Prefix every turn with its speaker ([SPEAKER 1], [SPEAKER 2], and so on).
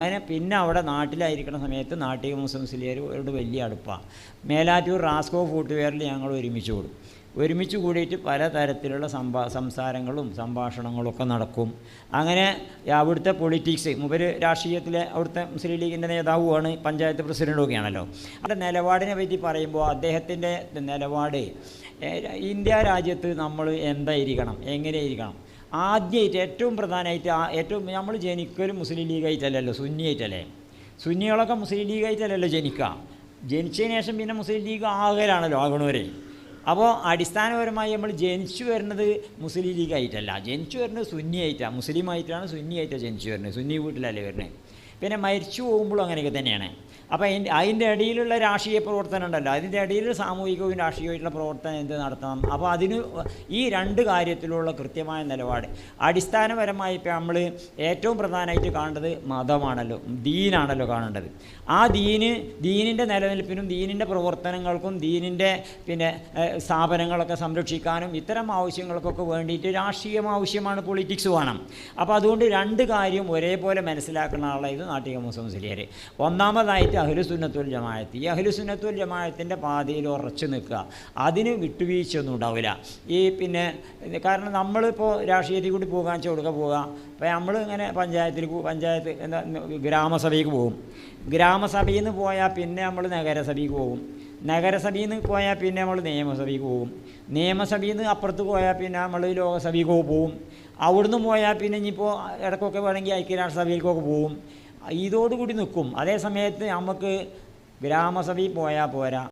[SPEAKER 1] അങ്ങനെ പിന്നെ അവിടെ നാട്ടിലായിരിക്കുന്ന സമയത്ത് നാട്ടിക മുസ്ലിംസിലേരോട് വലിയ അടുപ്പാണ് മേലാറ്റൂർ റാസ്കോ ഫൂട്ടുവെയറിൽ ഞങ്ങൾ ഒരുമിച്ച് കൂടും. ഒരുമിച്ച് കൂടിയിട്ട് പലതരത്തിലുള്ള സംഭാ സംസാരങ്ങളും സംഭാഷണങ്ങളും ഒക്കെ നടക്കും. അങ്ങനെ അവിടുത്തെ പൊളിറ്റിക്സ് മുമ്പ് രാഷ്ട്രീയത്തിലെ അവിടുത്തെ മുസ്ലിം ലീഗിന്റെ നേതാവുമാണ് പഞ്ചായത്ത് പ്രസിഡന്റൊക്കെയാണല്ലോ അവിടെ നിലപാടിനെ പറ്റി പറയുമ്പോൾ അദ്ദേഹത്തിന്റെ നിലപാട് ഇന്ത്യ രാജ്യത്ത് നമ്മൾ എന്തായിരിക്കണം എങ്ങനെയിരിക്കണം? ആദ്യമായിട്ട് ഏറ്റവും പ്രധാനമായിട്ട് ആ- ഏറ്റവും നമ്മൾ ജനിക്കലും മുസ്ലിം ലീഗായിട്ടല്ലല്ലോ സുന്നിയായിട്ടല്ലേ? സുന്നികളൊക്കെ മുസ്ലിം ലീഗായിട്ടല്ലല്ലോ ജനിക്കുക. ജനിച്ചതിന് ശേഷം പിന്നെ മുസ്ലിം ലീഗ് ആകലാണല്ലോ ആകണവരെ. അപ്പോൾ അടിസ്ഥാനപരമായി നമ്മൾ ജനിച്ചു വരുന്നത് മുസ്ലിം ലീഗായിട്ടല്ല. ജനിച്ചു വരുന്നത് സുന്നിയായിട്ടാണ് മുസ്ലിം ആയിട്ടാണ് സുന്നിയായിട്ടാണ് ജനിച്ചു വരുന്നത്. സുന്നി വീട്ടിലല്ലേ വരുന്നത്. പിന്നെ മരിച്ചു പോകുമ്പോഴും അങ്ങനെയൊക്കെ തന്നെയാണ്. അപ്പോൾ അതിന്റെ അതിന്റെ ഇടയിലുള്ള രാഷ്ട്രീയ പ്രവർത്തനം ഉണ്ടല്ലോ. അതിന്റെ ഇടയിൽ സാമൂഹികവും രാഷ്ട്രീയമായിട്ടുള്ള പ്രവർത്തനം എന്ത് നടത്തണം? അപ്പോൾ അതിന് ഈ രണ്ട് കാര്യത്തിലുള്ള കൃത്യമായ നിലപാട്. അടിസ്ഥാനപരമായി ഇപ്പോൾ നമ്മൾ ഏറ്റവും പ്രധാനമായിട്ട് കാണേണ്ടത് മതമാണല്ലോ. ദീനാണല്ലോ കാണേണ്ടത്. ആ ദീന് ദീനിന്റെ നിലനിൽപ്പിനും ദീനിന്റെ പ്രവർത്തനങ്ങൾക്കും ദീനിന്റെ പിന്നെ സ്ഥാപനങ്ങളൊക്കെ സംരക്ഷിക്കാനും ഇത്തരം ആവശ്യങ്ങൾക്കൊക്കെ വേണ്ടിയിട്ട് രാഷ്ട്രീയം ആവശ്യമാണ് പൊളിറ്റിക്സ് വേണം. അപ്പോൾ അതുകൊണ്ട് രണ്ട് കാര്യം ഒരേപോലെ മനസ്സിലാക്കുന്ന ആളായത് നാട്ടിക മുസ്ലിംസിലിയർ ഒന്നാമതായിട്ട് അഹ്ലുസുന്നത്തുൽ ജമായത്ത് ഈ അഹ്ലുസുന്നത്തുൽ ജമായത്തിന്റെ പാതയിൽ ഉറച്ചു നിൽക്കുക. അതിന് വിട്ടുവീഴ്ചയൊന്നും ഉണ്ടാവില്ല. ഈ പിന്നെ കാരണം നമ്മളിപ്പോൾ രാഷ്ട്രീയത്തിൽ കൂടി പോകാൻ കൊടുക്കുക പോവുക അപ്പോൾ നമ്മൾ ഇങ്ങനെ പഞ്ചായത്തിൽ പഞ്ചായത്ത് എന്താ ഗ്രാമസഭയ്ക്ക് പോകും. ഗ്രാമസഭയിൽ നിന്ന് പോയാൽ പിന്നെ നമ്മൾ നഗരസഭയ്ക്ക് പോകും. നഗരസഭയിൽ നിന്ന് പോയാൽ പിന്നെ നമ്മൾ നിയമസഭയ്ക്ക് പോകും. നിയമസഭയിൽ നിന്ന് അപ്പുറത്ത് പോയാൽ പിന്നെ നമ്മൾ ലോകസഭയ്ക്ക് പോകും. അവിടുന്ന് പോയാൽ പിന്നെ ഇനിയിപ്പോൾ ഇടയ്ക്കൊക്കെ വേണമെങ്കിൽ ഐക്യരാഷ്ട്രസഭയിലേക്കൊക്കെ പോകും. ഇതോടുകൂടി നിൽക്കും. അതേ സമയത്ത് നമുക്ക് ഗ്രാമസഭയിൽ പോയാൽ പോരാ.